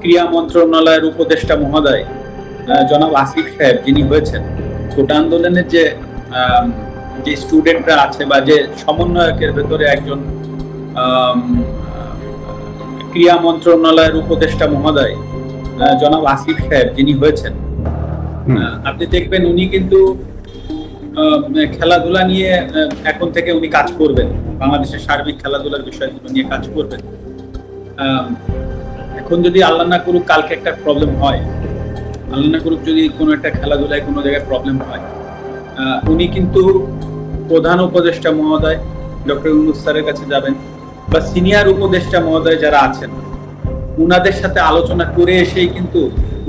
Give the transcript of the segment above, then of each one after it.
ক্রীড়া মন্ত্রণালয়ের উপদেষ্টা মহোদয় জনাব আসিফ সাহেব যিনি হয়েছেন কোটা আন্দোলনের যে যে স্টুডেন্টরা আছে বা যে সমন্বয়কের ভেতরে একজন আহ, মন্ত্রণালয়ের উপদেষ্টা মহোদয় জনাব আসিফ সাহেব যিনি হয়েছেন আপনি দেখবেন উনি কিন্তু খেলাধুলা নিয়ে এখন থেকে উনি কাজ করবেন বাংলাদেশের সার্বিক খেলাধুলার বিষয়গুলো নিয়ে কাজ করবেন। আহ, এখন যদি আল্লাহ না করুক, কালকে একটা প্রবলেম হয়। আল্লাহ না করুক যদি কোনো একটা খেলাধুলায় কোনো জায়গায় প্রবলেম হয়। উনি কিন্তু প্রধান উপদেষ্টা মহোদয়, ডক্টর ইউনুস স্যারের কাছে যাবেন বা সিনিয়র উপদেষ্টা মহোদয় যারা আছেন, উনাদের সাথে আলোচনা করে এসেই কিন্তু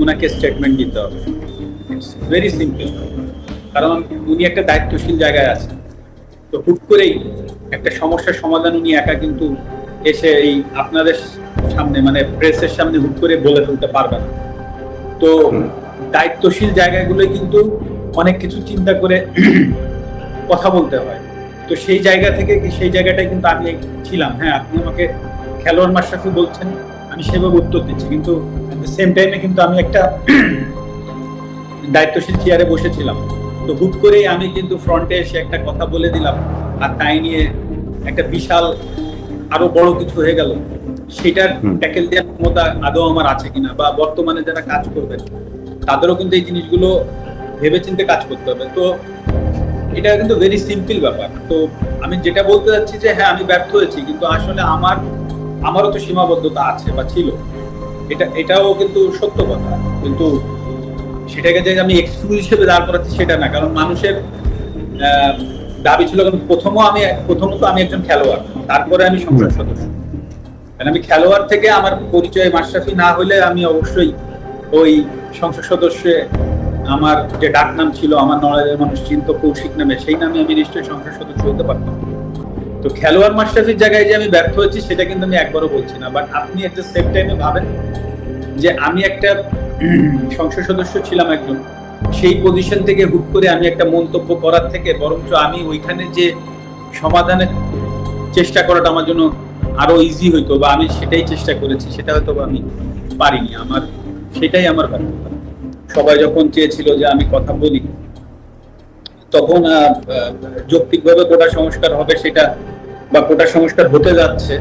উনাকে স্টেটমেন্ট দিতে হবে। ভেরি সিম্পল কারণ উনি একটা দায়িত্বশীল জায়গায় আছেন। তো হুট করেই একটা সমস্যার সমাধান উনি একা কিন্তু এসে এই আপনাদের সামনে মানে প্রেসের সামনে হুট করে বলে ফেলতে পারবে না। তো দায়িত্বশীল জায়গাগুলো কিন্তু অনেক কিছু চিন্তা করে কথা বলতে হয়। তো সেই জায়গা থেকে সেই জায়গাটায় কিন্তু আমি ছিলাম। হ্যাঁ আপনি আমাকে খেলোয়াড় মাশরাফি বলছেন আমি সেভাবে উত্তর দিচ্ছি। কিন্তু সেম টাইমে কিন্তু আমি একটা দায়িত্বশীল চেয়ারে বসেছিলাম। তো হুট করেই আমি কিন্তু ফ্রন্টে এসে একটা কথা বলে দিলাম। আর তাই নিয়ে একটা বিশাল আরও বড় কিছু হয়ে গেল। সেটার ট্যাকেল দেওয়ার ক্ষমতা আদৌ আমার আছে কিনা বা বর্তমানে যারা কাজ করবেন তাদেরও কিন্তু এই জিনিসগুলো ভেবেচিন্তে কাজ করতে হবে। তো এটা কিন্তু ভেরি সিম্পল ব্যাপার। তো আমি যেটা বলতে যাচ্ছি যে হ্যাঁ আমি ব্যর্থ হয়েছি কিন্তু আসলে আমার আমারও তো সীমাবদ্ধতা আছে বা ছিল। এটা এটাও কিন্তু সত্য কথা। কিন্তু সেটাকে যে আমি এক্সকিউজ হিসেবে দাঁড় করাচ্ছি সেটা না। কারণ মানুষের আহ, দাবি ছিল কারণ প্রথমও আমি প্রথমত আমি একজন খেলোয়াড়। তারপরে আমি সংসদ সদস্য। কারণ আমি খেলোয়াড় থেকে আমার পরিচয় মাশরাফি না হলে আমি অবশ্যই ওই সংসদ সদস্যে আমার যে ডাক নাম ছিল, আমার নলেজের মানুষ চিন্ত, কৌশিক নামে, সেই নামে আমি নিশ্চয়ই সংসদ সদস্য হতে পারতাম। তো খেলোয়াড় মাশরাফির জায়গায় যে আমি ব্যর্থ হয়েছি, সেটা কিন্তু আমি একবারও বলছি না। বাট আপনি একটা সেম টাইমে ভাবেন যে আমি একটা সংসদ সদস্য ছিলাম একজন। সেই পজিশন থেকে হুট করে আমি একটা মন্তব্য করার থেকে বরঞ্চ আমি ওইখানে যে সমাধানের চেষ্টা করাটা আমার জন্য আরও ইজি হইতো বা আমি সেটাই চেষ্টা করেছি, সেটা হয়তো আমি পারিনি। আমার, সেটাই আমার ব্যর্থতা সবাই যখন চেয়েছিল যে আমি কথা বলি, তখন যৌক্তিকভাবে কোটা সংস্কার হবে সেটা বা কোটা সংস্কার হতে যাচ্ছে,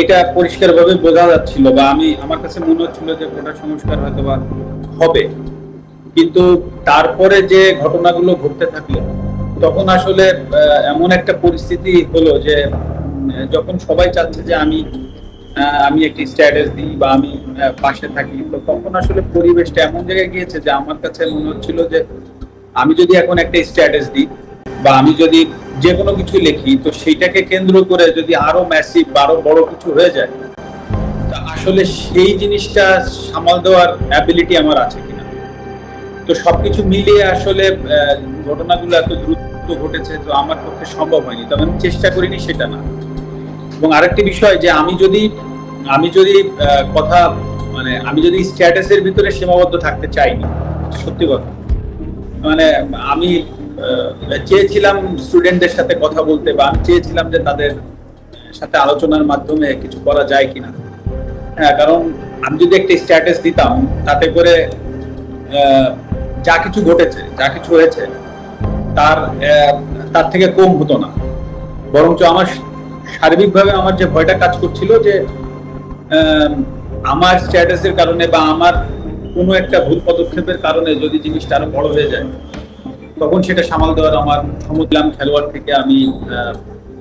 এটা পরিষ্কারভাবে বোঝা যাচ্ছিল বা আমি, আমার কাছে মনে হচ্ছিল যে কোটা সংস্কার হয়তো বা হবে। কিন্তু তারপরে যে ঘটনাগুলো ঘটতে থাকল, তখন আসলে এমন একটা পরিস্থিতি হলো যে যখন সবাই চাচ্ছে যে আমি আমি একটি স্ট্যাটাস দিই বা আমি পাশে থাকি, তো তখন আসলে পরিবেশটা এমন জায়গায় গিয়েছে যে আমার কাছে মনে হচ্ছিল যে আমি যদি এখন একটা স্ট্যাটাস দিই বা আমি যদি যে কোনো কিছু লিখি, তো সেইটাকে কেন্দ্র করে যদি আরও ম্যাসিভ বা আরও বড় কিছু হয়ে যায়, তা আসলে সেই জিনিসটা সামাল দেওয়ার অ্যাবিলিটি আমার আছে কিনা। তো সবকিছু মিলিয়ে আসলে ঘটনাগুলো এত দ্রুত ঘটেছে, তো আমার পক্ষে সম্ভব হয়নি। তবে আমি চেষ্টা করিনি সেটা না। এবং আরেকটি বিষয় যে আমি যদি আমি যদি কথা মানে আমি যদি স্ট্যাটাসের ভিতরে সীমাবদ্ধ থাকতে চাইনি, সত্যি কথা। মানে আমি চেয়েছিলাম স্টুডেন্টদের সাথে কথা বলতে বা আমি চেয়েছিলাম যে তাদের সাথে আলোচনার মাধ্যমে কিছু করা যায় কিনা। হ্যাঁ কারণ আমি যদি একটা স্ট্যাটাস দিতাম, তাতে করে যা কিছু ঘটেছে, যা কিছু হয়েছে, তার তার থেকে কম হতো না। বরঞ্চ আমার সার্বিকভাবে আমার যে ভয়টা কাজ করছিল যে আমার স্ট্যাটাসের কারণে বা আমার কোনো একটা ভুল পদক্ষেপের কারণে যদি জিনিসটা আরও বড় হয়ে যায়, তখন সেটা সামাল দেওয়ার আমার ক্ষমতাম খেলোয়াড় থেকে আমি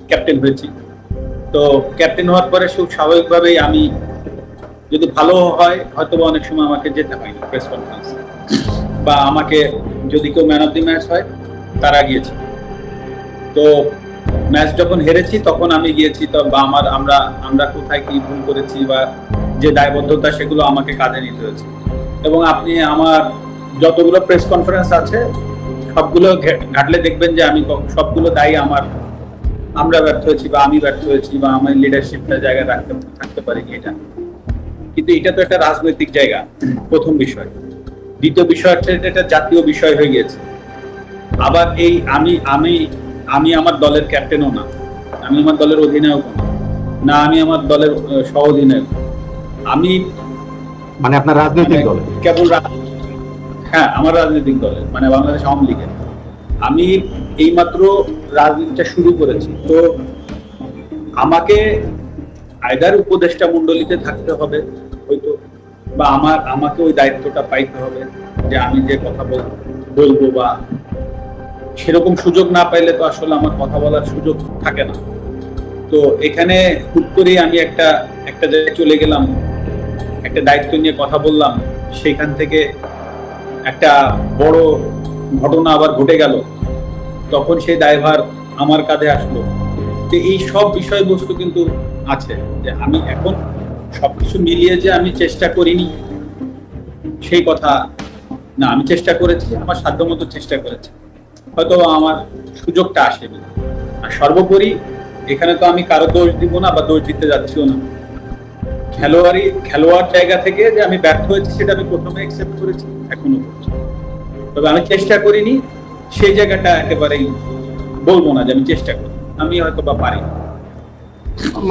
ক্যাপ্টেন হয়েছি। তো ক্যাপ্টেন হওয়ার পরে খুব স্বাভাবিকভাবেই আমি যদি ভালো হয় হয়তো অনেক সময় আমাকে যেতে হয়নি প্রেস কনফারেন্স বা আমাকে যদি কেউ ম্যান অফ দি ম্যাচ হয়, তারা গিয়েছে। তো ম্যাচ যখন হেরেছি, তখন আমি গিয়েছি তো বা আমার আমরা আমরা কোথায় কি ভুল করেছি বা যে দায়বদ্ধতা সেগুলো আমাকে কাঁধে নিতে হয়েছে। এবং আপনি আমার যতগুলো প্রেস কনফারেন্স আছে, সবগুলো ঘাটলে দেখবেন যে আমি সবগুলো দায়ী আমার। আমরা ব্যর্থ হয়েছি বা আমি ব্যর্থ হয়েছি বা আমার লিডারশিপটা জায়গায় রাখতে, থাকতে পারিনি এটা। কিন্তু এটা তো একটা রাজনৈতিক জায়গা, প্রথম বিষয়। দ্বিতীয় বিষয় হচ্ছে এটা জাতীয় বিষয় হয়ে গিয়েছে। আবার এই আমি আমি আমি আমার দলের ক্যাপ্টেনও না। আমি আমার দলের অধিনায়ক না। আমি আমার দলের সহ অধিনায়ক আমি মানে আপনার রাজনৈতিক দল? কেবল হ্যাঁ আমার রাজনৈতিক দলের মানে বাংলাদেশ আওয়ামী লীগের। আমি এইমাত্র রাজনীতিটা শুরু করেছি। তো আমাকে আয়দার উপদেষ্টা মন্ডলীতে থাকতে হবে হয়তো বা আমার আমাকে ওই দায়িত্বটা পাইতে হবে যে আমি যে কথা বল বলব বা সেরকম সুযোগ না পাইলে তো আসলে আমার কথা বলার সুযোগ থাকে না। তো এখানে হুট করেই আমি একটা একটা জায়গায় চলে গেলাম, একটা দায়িত্ব নিয়ে কথা বললাম, সেখান থেকে একটা বড় ঘটনা আবার ঘটে গেল। তখন সেই দায়ভার আমার কাঁধে আসলো। তো এই সব বিষয়বস্তু কিন্তু আছে যে আমি এখন সবকিছু মিলিয়ে যে আমি চেষ্টা করিনি, সেই কথা না, আমি চেষ্টা করেছি, আমার সাধ্যমতো চেষ্টা করেছি। হয়তো আমার সুযোগটা আসেনি। আর সর্বোপরি এখানে তো আমি কারও দোষ দিব না বা দোষ দিতে যাচ্ছিও না। খেলোয়াড়ি, খেলোয়াড় জায়গা থেকে যে আমি ব্যর্থ হয়েছি সেটা আমি প্রথমে অ্যাকসেপ্ট করেছি, এখনও তবে আমি চেষ্টা করিনি, সেই জায়গাটা একেবারেই বলব না যে আমি চেষ্টা করি আমি হয়তো বা পারি না।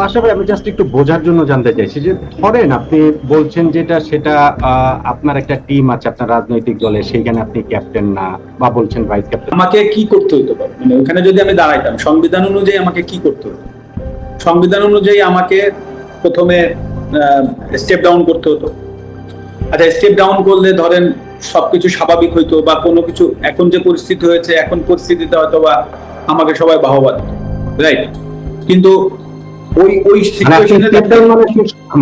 মাসাবে আমি জাস্ট একটু বোঝার জন্য জানতে চাইছি যে ধরেন আপনি বলছেন যেটা, সেটা আপনার একটা টিম আছে, আপনার রাজনৈতিক দলে, সেইখানে আপনি ক্যাপ্টেন না, বা বলছেন ভাইস ক্যাপ্টেন আমাকে কি করতে হতো মানে ওখানে যদি আমি দাঁড়াইতাম, সংবিধান অনুযায়ী আমাকে কি করতে হতো? সংবিধান অনুযায়ী আমাকে প্রথমে স্টেপ ডাউন করতে হতো। আচ্ছা স্টেপ ডাউন করলে ধরেন সবকিছু স্বাভাবিক হইতো, বা কোনো কিছু, এখন যে পরিস্থিতি হয়েছে, এখন পরিস্থিতিতে হয়তো বা আমাকে সবাই বাহবা রাইট কিন্তু ওই ওই মানে স্টেপ ডাউন মানে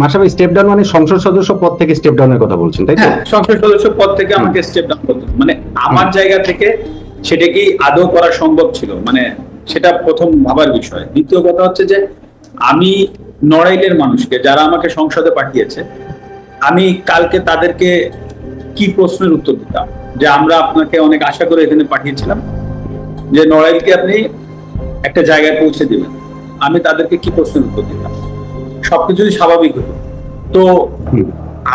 মাসাবে স্টেপ ডাউন মানে সংসদ সদস্য পদ থেকে স্টেপ ডাউনের কথা বলছেন তাই তো? হ্যাঁ সংসদ সদস্য পদ থেকে আমাকে স্টেপ ডাউন করতে মানে আমার জায়গা থেকে সেটা কি আদৌ করা সম্ভব ছিল? মানে সেটা প্রথম ভাবার বিষয়। দ্বিতীয় কথা হচ্ছে যে আমি নড়াইলের মানুষকে যারা আমাকে সংসদে পাঠিয়েছে আমি কালকে তাদেরকে কি প্রশ্নের উত্তর দিতাম? যে আমরা আপনাকে অনেক আশা করে এখানে পাঠিয়েছিলাম যে নড়াইলকে আপনি একটা জায়গায় পৌঁছে দিবেন। আমি তাদেরকে কি প্রশ্নের উত্তর দিতাম? সবকিছুই স্বাভাবিক হতো। তো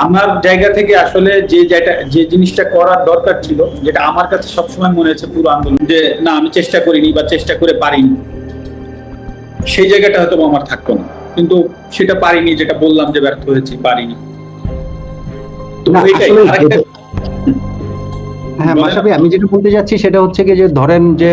আমার জায়গা থেকে আসলে যে যেটা যে জিনিসটা করার দরকার ছিল যেটা আমার কাছে সবসময় মনে হয়েছে পুরো আন্দোলন যে না আমি চেষ্টা করিনি বা চেষ্টা করে পারিনি সেই জায়গাটা হয়তো আমার থাকতো না। কিন্তু সেটা পারিনি যেটা বললাম যে ব্যর্থ হয়েছি পারিনি। তো এটাই হ্যাঁ মাসাবি আমি যেটা বলতে যাচ্ছি সেটা হচ্ছে কি যে ধরেন যে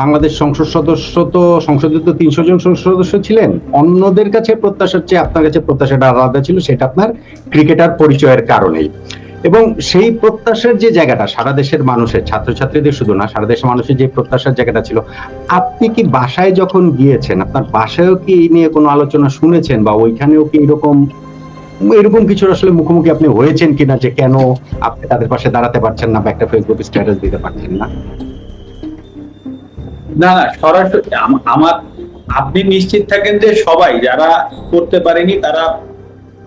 বাংলাদেশ সংসদ সদস্য তো সংসদে তো তিনশো জন সংসদ সদস্য ছিলেন। অন্যদের কাছে প্রত্যাশার চেয়ে আপনার কাছে প্রত্যাশাটা আলাদা ছিল সেটা আপনার ক্রিকেটার পরিচয়ের কারণেই। এবং সেই প্রত্যাশার যে জায়গাটা সারা দেশের মানুষের ছাত্রছাত্রীদের শুধু না সারা দেশের মানুষের যে প্রত্যাশার জায়গাটা ছিল আপনি কি বাসায় যখন গিয়েছেন আপনার বাসায়ও কি এই নিয়ে কোনো আলোচনা শুনেছেন বা ওইখানেও কি এরকম এরকম কিছু আসলে মুখোমুখি আপনি হয়েছেন কিনা যে কেন আপনি তাদের পাশে দাঁড়াতে পারছেন না বা একটা ফেসবুক স্ট্যাটাস দিতে পারছেন না? না না, সরাসরি আমার, আপনি নিশ্চিত থাকেন যে সবাই যারা করতে পারেনি তারা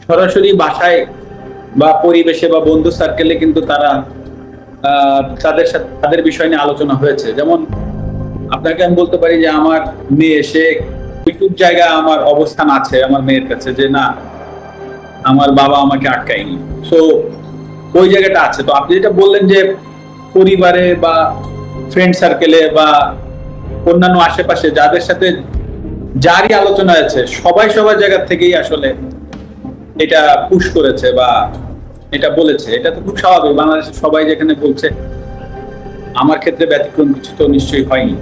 সরাসরি বাসায় বা পরিবেশে বা বন্ধু সার্কেলে কিন্তু তারা তাদের সাথে, তাদের বিষয় নিয়ে আলোচনা হয়েছে। যেমন আপনাকে আমি বলতে পারি যে আমার মেয়ে, সে একটু জায়গা আমার অবস্থান আছে, আমার মেয়ের কাছে যে না আমার বাবা আমাকে আটকায়নি। সো ওই জায়গাটা আছে। তো আপনি যেটা বললেন যে পরিবারে বা ফ্রেন্ড সার্কেলে বা অন্যান্য আশেপাশে যাদের সাথে যারই আলোচনা আছে সবাই সবার জায়গা থেকেই আসলে এটা পুশ করেছে বা এটা বলেছে। এটা তো খুব স্বাভাবিক। বাংলাদেশের সবাই যেখানে বলছে, আমার ক্ষেত্রে ব্যতিক্রম কিছু তো নিশ্চয়ই হয়নি।